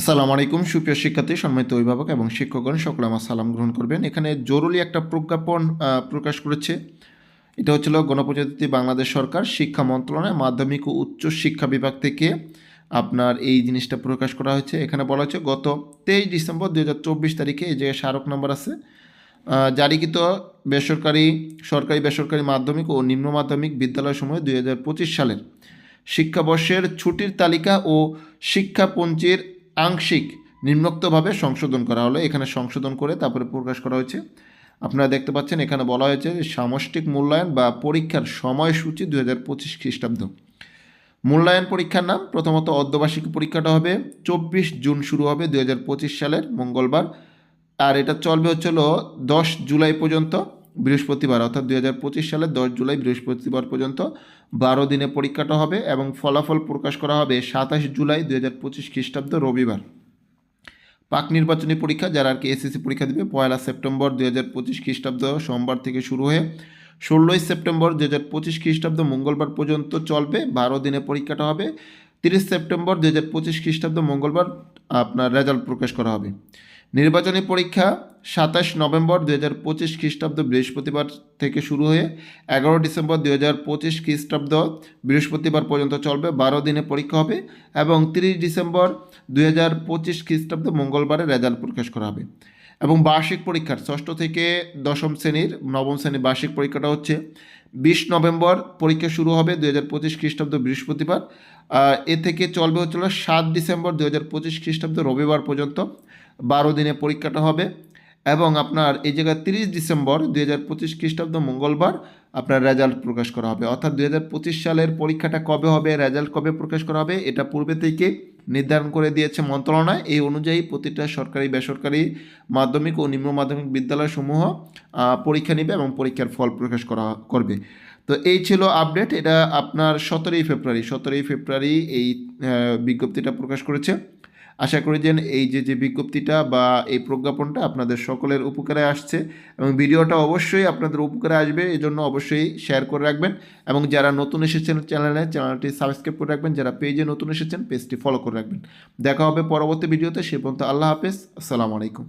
আসসালামু আলাইকুম, সুপ্রিয় শিক্ষার্থী, সম্মানিত অভিভাবক এবং শিক্ষকগণ, সকলে আমার সালাম গ্রহণ করবেন। এখানে জরুরি একটা প্রজ্ঞাপন প্রকাশ করেছে। এটা হচ্ছিল গণপ্রজাতন্ত্রী বাংলাদেশ সরকার শিক্ষা মন্ত্রণালয়, মাধ্যমিক ও উচ্চ শিক্ষা বিভাগ থেকে আপনার এই জিনিসটা প্রকাশ করা হয়েছে। এখানে বলা হয়েছে, গত তেইশ ডিসেম্বর দু হাজার চব্বিশ তারিখে এই যে স্মারক নম্বর আছে। জারিকৃত বেসরকারি, সরকারি বেসরকারি মাধ্যমিক ও নিম্ন মাধ্যমিক বিদ্যালয় বিদ্যালয়সমূহে দুই হাজার পঁচিশ সালের শিক্ষাবর্ষের ছুটির তালিকা ও শিক্ষাপঞ্জির আংশিক নিম্নোক্তভাবে সংশোধন করা হলো। এখানে সংশোধন করে তারপরে প্রকাশ করা হয়েছে। আপনারা দেখতে পাচ্ছেন এখানে বলা হয়েছে যে সামষ্টিক মূল্যায়ন বা পরীক্ষার সময়সূচি দু হাজার পঁচিশ খ্রিস্টাব্দ। মূল্যায়ন পরীক্ষার নাম, প্রথমত অর্ধবার্ষিক পরীক্ষাটা হবে, চব্বিশ জুন শুরু হবে দু হাজার পঁচিশ সালের মঙ্গলবার। আর এটা চলবে হচ্ছে হলো দশ জুলাই পর্যন্ত। বৃহস্পতিবার অর্থাৎ দুই হাজার পঁচিশ সালের দশ জুলাই বৃহস্পতিবার পর্যন্ত বারো দিনে পরীক্ষাটা হবে এবং ফলাফল প্রকাশ করা হবে সাতাশ জুলাই দুই হাজার পঁচিশ খ্রিস্টাব্দ রবিবার। পাক নির্বাচনী পরীক্ষা, যারা আর কি এসএসসি পরীক্ষা দেবে, পয়লা সেপ্টেম্বর দুই হাজার পঁচিশ খ্রিস্টাব্দ সোমবার থেকে শুরু হয়ে ষোলোই সেপ্টেম্বর দু হাজার পঁচিশ খ্রিস্টাব্দ মঙ্গলবার পর্যন্ত চলবে, বারো দিনে পরীক্ষাটা হবে। তিরিশ সেপ্টেম্বর দু হাজার পঁচিশ খ্রিস্টাব্দ মঙ্গলবার আপনার রেজাল্ট প্রকাশ করা হবে। নির্বাচনী পরীক্ষা সাতাশ নভেম্বর দু হাজার পঁচিশ খ্রিস্টাব্দ বৃহস্পতিবার থেকে শুরু হয়ে এগারো ডিসেম্বর দু হাজার পঁচিশ খ্রিস্টাব্দ বৃহস্পতিবার পর্যন্ত চলবে। বারো দিনে পরীক্ষা হবে এবং তিরিশ ডিসেম্বর দু হাজার পঁচিশ খ্রিস্টাব্দ মঙ্গলবারে রেজাল্ট প্রকাশ করা হবে। এবং বার্ষিক পরীক্ষার ষষ্ঠ থেকে দশম শ্রেণির নবম শ্রেণির বার্ষিক পরীক্ষাটা হচ্ছে বিশ নভেম্বর পরীক্ষা শুরু হবে দু হাজার পঁচিশ খ্রিস্টাব্দ বৃহস্পতিবার। এ থেকে চলবে হচ্ছিল সাত ডিসেম্বর দু হাজার পঁচিশ খ্রিস্টাব্দ রবিবার পর্যন্ত বারো দিনে পরীক্ষাটা হবে এবং আপনার এই জায়গায় তিরিশ ডিসেম্বর দুই হাজার পঁচিশ খ্রিস্টাব্দ মঙ্গলবার আপনার রেজাল্ট প্রকাশ করা হবে। অর্থাৎ দুই হাজার পঁচিশ সালের পরীক্ষাটা কবে হবে রেজাল্ট কবে প্রকাশ করা হবে, এটা পূর্বে থেকে নির্ধারণ করে দিয়েছে মন্ত্রণালয়। এই অনুযায়ী প্রতিটা সরকারি, বেসরকারি মাধ্যমিক ও নিম্ন মাধ্যমিক বিদ্যালয়সমূহ পরীক্ষা নেবে এবং পরীক্ষার ফল প্রকাশ করা করবে। তো এই ছিল আপডেট এটা আপনার সতেরোই ফেব্রুয়ারি সতেরোই ফেব্রুয়ারি এই বিজ্ঞপ্তিটা প্রকাশ করেছে। আশা করি যে এই যে যে বিজ্ঞপ্তিটা বা এই প্রজ্ঞাপনটা আপনাদের সকলের উপকারে আসছে এবং ভিডিওটা অবশ্যই আপনাদের উপকারে আসবে এই জন্য অবশ্যই শেয়ার করে রাখবেন এবং যারা নতুন এসেছেন চ্যানেলে চ্যানেলটি সাবস্ক্রাইব করে রাখবেন, যারা পেজে নতুন এসেছেন পেজটি ফলো করে রাখবেন। দেখা হবে পরবর্তী ভিডিওতে, সে পর্যন্ত আল্লাহ হাফেজ, আসসালামু আলাইকুম।